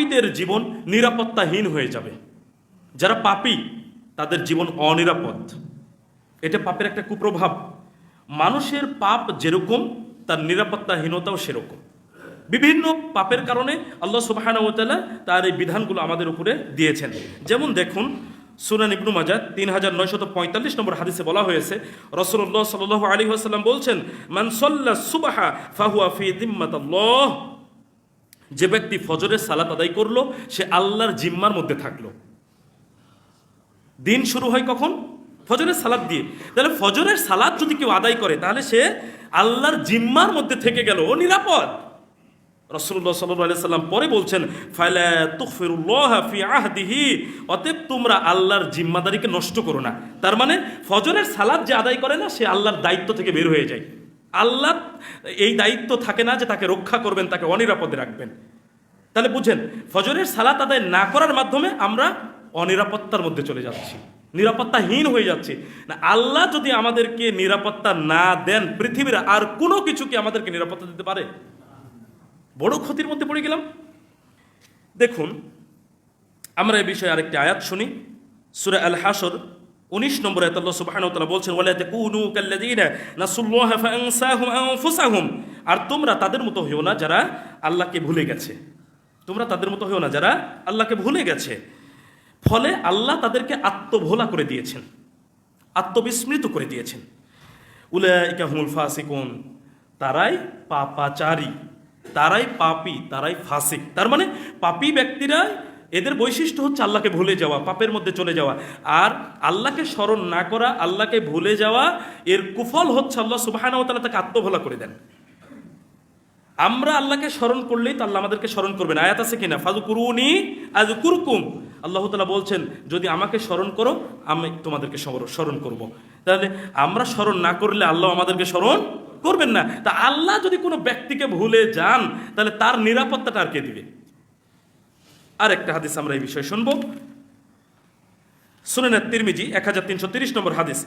পাপীদের জীবন নিরাপত্তাহীন হয়ে যাবে। যারা পাপী, তাদের জীবন অনিরাপদ। এটা পাপের একটা কুপ্রভাব। মানুষের পাপ যেরকম, তার নিরাপত্তাহীনতাও সেরকম। বিভিন্ন পাপের কারণে আল্লাহ সুবাহানতালা তার এই বিধানগুলো আমাদের উপরে দিয়েছেন। যেমন দেখুন, সুনান ইবনু মাজাদ তিন হাজার নয়শত পঁয়তাল্লিশ নম্বর হাদিসে বলা হয়েছে রসুল্লাহ সাল আলী আসাল্লাম বলছেন মানসল্লা সুবাহা ফাহুয়া ফি দিম্মাতাল্লাহ যে ব্যক্তি ফজরের সালাত আদায় করল, সে আল্লাহর জিম্মার মধ্যে থাকল। দিন শুরু হয় কখন? ফজরের সালাদ দিয়ে। তাহলে ফজরের সালাদ যদি কেউ আদায় করে, তাহলে সে আল্লাহর জিম্মার মধ্যে থেকে গেল। ও নিরাপদ। রসুল্লাহ সাল্লাহ সাল্লাম পরে বলছেন অতএব তোমরা আল্লাহর জিম্মাদারিকে নষ্ট করো না। তার মানে ফজরের সালাদ যে আদায় করে না, সে আল্লাহর দায়িত্ব থেকে বের হয়ে যায়। আল্লাহ এই দায়িত্ব থাকে না যে তাকে রক্ষা করবেন, তাকে অনিরাপদে রাখবেন। তাহলে বুঝেন, ফজরের সালাত আদায় না করার মাধ্যমে আমরা অনিরাপত্তার মধ্যে চলে যাচ্ছি, নিরাপত্তাহীন হয়ে যাচ্ছে। না, আল্লাহ যদি আমাদেরকে নিরাপত্তা না দেন, পৃথিবীর আর কোনো কিছু কি আমাদেরকে নিরাপত্তা দিতে পারে? বড় ক্ষতির মধ্যে পড়ে গেলাম। দেখুন, আমরা এই বিষয়ে আরেকটি আয়াত শুনি, সুরে আল হাসর উনিশ নম্বরে আল্লাহ তাআলা বলছেন, ওয়ালা তাকুনু কাল্লাযীনা নাসুল্লাহ ফাআনসাহুম আনফুসাহুম। আর তোমরা তাদের মতো হইও না যারা আল্লাহকে ভুলে গেছে। তোমরা তাদের মতো হইও না যারা আল্লাহকে ভুলে গেছে। ফলে আল্লাহ তাদেরকে আত্মভোলা করে দিয়েছেন, আত্মবিস্মৃত করে দিয়েছেন। উলাইকা হুমুল ফাসিকুন, তারাই পাপাচারী, তারাই পাপি, তারাই ফাসিক। তার মানে পাপী ব্যক্তিরা এদের বৈশিষ্ট্য হচ্ছে আল্লাহকে ভুলে যাওয়া, পাপের মধ্যে চলে যাওয়া। আর আল্লাহকে স্মরণ না করা, আল্লাহকে ভুলে যাওয়া, এর কুফল হচ্ছে আল্লাহ সুবাহানাও তালা তাকে আত্মভোলা করে দেন। আমরা আল্লাহকে স্মরণ করলেই তো আল্লাহ আমাদেরকে স্মরণ করবেন। আয়াত আছে কিনা? ফাজু কুরুনি আজ কুরকুম আল্লাহ তালা বলছেন, যদি আমাকে স্মরণ করো, আমি তোমাদেরকে স্মরণ করব। তাহলে আমরা স্মরণ না করলে আল্লাহ আমাদেরকে স্মরণ করবেন না। তা আল্লাহ যদি কোনো ব্যক্তিকে ভুলে যান, তাহলে তার নিরাপত্তাটা আর কে দিবে? আর একটা হাদিস আমরা এই বিষয়ে শুনব। শুনেন তিরমিজি, এক হাজার তিনশো তিরিশ নম্বর হাদিস।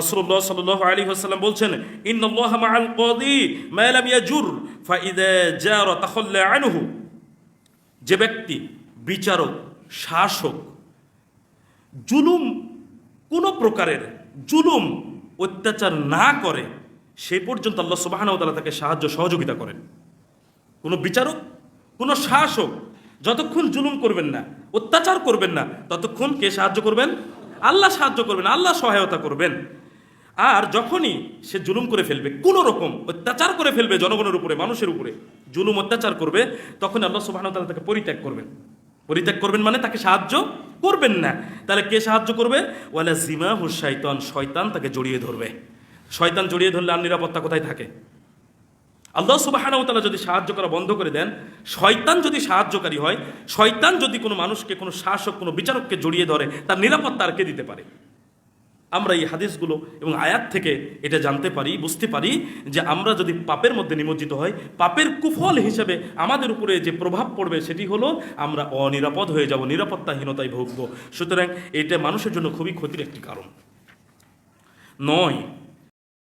রসুল্লাহ সাল আলী হাসাল্লাম বলছেন ইন্নআল্লাহ মাআল কদি মায়ালাম ইয়াজুর, ফাইদা জার তাখল্লা আনহু। যে ব্যক্তি, বিচারক, শাসক, জুলুম কোনো প্রকারের জুলুম অত্যাচার না করে, সে পর্যন্ত আল্লাহ সুবাহান তাকে সাহায্য সহযোগিতা করেন। কোনো বিচারক, কোনো শাসক যতক্ষণ জুলুম করবেন না, অত্যাচার করবেন না, ততক্ষণ কে সাহায্য করবেন? আল্লাহ সাহায্য করবেন, আল্লাহ সহায়তা করবেন। আর যখনই সে জুলুম করে ফেলবে, কোনো রকম অত্যাচার করে ফেলবে জনগণের উপরে, মানুষের উপরে, জুলুম অত্যাচার করবে, তখন আল্লাহ সুবাহ তাকে পরিত্যাগ করবেন। পরিত্যাগ করবেন মানে তাকে সাহায্য করবেন না। তাহলে কে সাহায্য করবে? ওয়ালা জিমা হুস শয়তান শয়তান তাকে জড়িয়ে ধরবে। শয়তান জড়িয়ে ধরলে আর নিরাপত্তা কোথায় থাকে? আল্লাহ সুবাহানাউতালা যদি সাহায্য করা বন্ধ করে দেন, শয়তান যদি সাহায্যকারী হয়, শয়তান যদি কোনো মানুষকে, কোনো শাসক, কোনো বিচারককে জড়িয়ে ধরে, তার নিরাপত্তা আর কে দিতে পারে? আমরা এই হাদিসগুলো এবং আয়াত থেকে এটা জানতে পারি, বুঝতে পারি যে আমরা যদি পাপের মধ্যে নিমজ্জিত হয় পাপের কুফল হিসেবে আমাদের উপরে যে প্রভাব পড়বে সেটি হলো আমরা অনিরাপদ হয়ে যাব, নিরাপত্তাহীনতায় ভুগব। সুতরাং এটা মানুষের জন্য খুবই ক্ষতির একটি কারণ। নয়